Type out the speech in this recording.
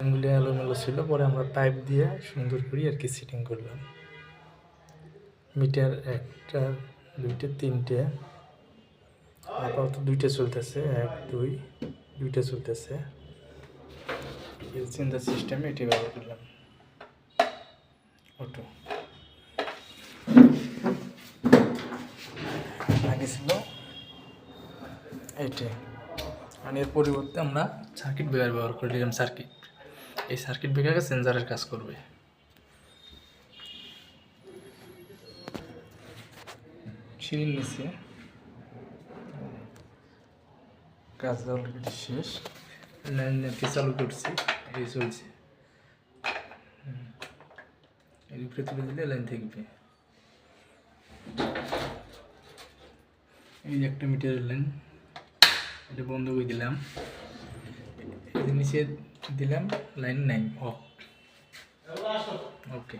লাইনগুলি এলোমেলো ছিল, পরে আমরা পাইপ দিয়ে সুন্দর করে আর কি সিটিং করলাম। মিটার একটা, দুইটা, তিনটে, আপাতত দুইটা চলতেছে, এক, দুই, দুইটা চলতেছে। চিন্তা সিস্টেম এটি ব্যবহার করলাম। অটো আগে ছিল এইটাই মানে এর পরিবর্তে আমরা সার্কিট ব্যবহার করে সার্কিট এই সার্কিট ব্রেকারকে সেন্সারের কাজ করবে। সিঁড়ির নিচে কাজ অলরেডি শেষ। চালু করছি এই চলছে। এর উপরে তুলে দিলে লাইন থাকবে। এই যে একটা মিটারের লাইন এটা বন্ধ করে দিলাম। নিচে দিলাম লাইন নাইন অফ ওকে